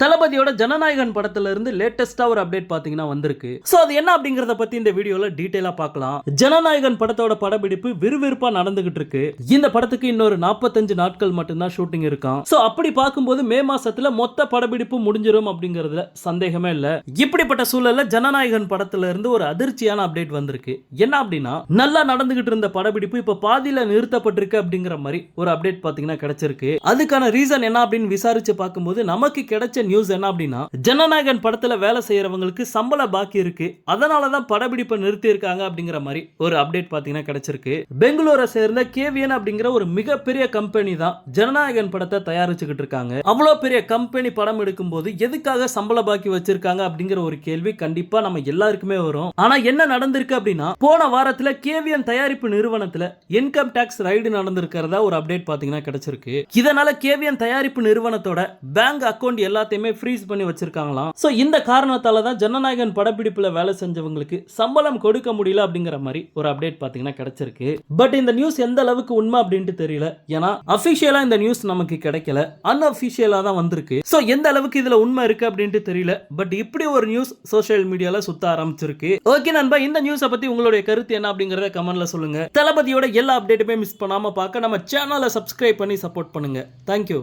tal தளபதியோட ஜனநாயகன் படத்துல இருந்து லேட்டஸ்டா ஒரு அப்டேட் பாத்தீங்கன்னா வந்திருக்கு. சோ அது என்ன அப்படிங்கறத பத்தி இந்த வீடியோல டீடைலா பார்க்கலாம். ஜனநாயகன் படத்தோட படப்பிடிப்பு விறுவிறுப்பா நடந்துகிட்டு இருக்கு. இந்த படத்துக்கு இன்னொரு 45 நாட்கள் மட்டும்தான் ஷூட்டிங் இருக்கான் சோ அப்படி பார்க்கும்போது மே மாசத்துல மொத்த படப்பிடிப்பு முடிஞ்சிரும் அப்படிங்கறதுல சந்தேகமே இல்ல. இப்படிப்பட்ட சூழல்ல ஜனநாயகன் படத்துல இருந்து ஒரு அதிர்ச்சியான அப்டேட் வந்திருக்கு. என்ன அப்படின்னா நல்லா நடந்துகிட்டு இருந்த படப்பிடிப்பு இப்ப பாதியில நிறுத்தப்பட்டிருக்கு அப்படிங்கிற மாதிரி ஒரு அப்டேட் பாத்தீங்கன்னா கிடைச்சிருக்கு. அதுக்கான ரீசன் என்ன அப்படின்னு விசாரிச்சு பார்க்கும்போது நமக்கு கிடைச்ச நியூஸ் என்ன அப்படின்னா ஜனநாயகன் படத்துல வேலை செய்யறவங்களுக்கு சம்பள பாக்கி இருக்கு. அதனால தான் படப்பிடிப்பை நிறுத்தி இருக்காங்க அப்படிங்கிற மாதிரி ஒரு அப்டேட் பாத்தீங்கன்னா கிடைச்சிருக்கு. பெங்களூரை சேர்ந்த கேவியன் அப்படிங்கிற ஒரு மிகப்பெரிய கம்பெனி தான் ஜனநாயகன் படத்தை தயாரிச்சுக்கிட்டு இருக்காங்க. அவ்வளவு பெரிய கம்பெனி படம் எடுக்கும் போது எதுக்காக சம்பள பாக்கி வச்சிருக்காங்க அப்படிங்கிற ஒரு கேள்வி கண்டிப்பா நம்ம எல்லாருக்குமே வரும். ஆனா என்ன நடந்திருக்கு அப்படின்னா போன வாரத்துல கேவியன் தயாரிப்பு நிறுவனத்துல இன்கம் டாக்ஸ் ரைடு நடந்திருக்கிறதா ஒரு அப்டேட் பாத்தீங்கன்னா கிடைச்சிருக்கு. இதனால கேவியன் தயாரிப்பு நிறுவனத்தோட பேங்க் அக்கௌண்ட் எல்லாத்தையுமே ஃப்ரீஸ் பண்ணி வச்சிருக்காங்களாம். ஸோ இந்த காரணத்தால தான் ஜனநாயகன் படப்பிடிப்புல வேலை செஞ்சவங்களுக்கு சம்பளம் கொடுக்க முடியல அப்படிங்கிற மாதிரி ஒரு அப்டேட் பார்த்தீங்கன்னா கிடைச்சிருக்கு. பட் இந்த நியூஸ் எந்த அளவுக்கு உண்மை அப்படின்ட்டு தெரியல. ஏன்னா அஃபிஷியலாக இந்த நியூஸ் நமக்கு கிடைக்கல. அன்அஃபிஷியலாக தான் வந்திருக்கு. ஸோ எந்த அளவுக்கு இதுல உண்மை இருக்கு அப்படின்ட்டு தெரியல. பட் இப்படி ஒரு நியூஸ் சோஷியல் மீடியாவில் சுத்த ஆரம்பிச்சிருக்கு. ஓகே நண்பா இந்த நியூஸை பத்தி உங்களுடைய கருத்து என்ன அப்படிங்கிறத கமெண்ட்ல சொல்லுங்க. தளபதியோட எல்லா அப்டேட்டுமே மிஸ் பண்ணாமல் பார்க்க நம்ம சேனலை சப்ஸ்கிரைப் பண்ணி சப்போர்ட் பண்ணுங்க. தேங்க்யூ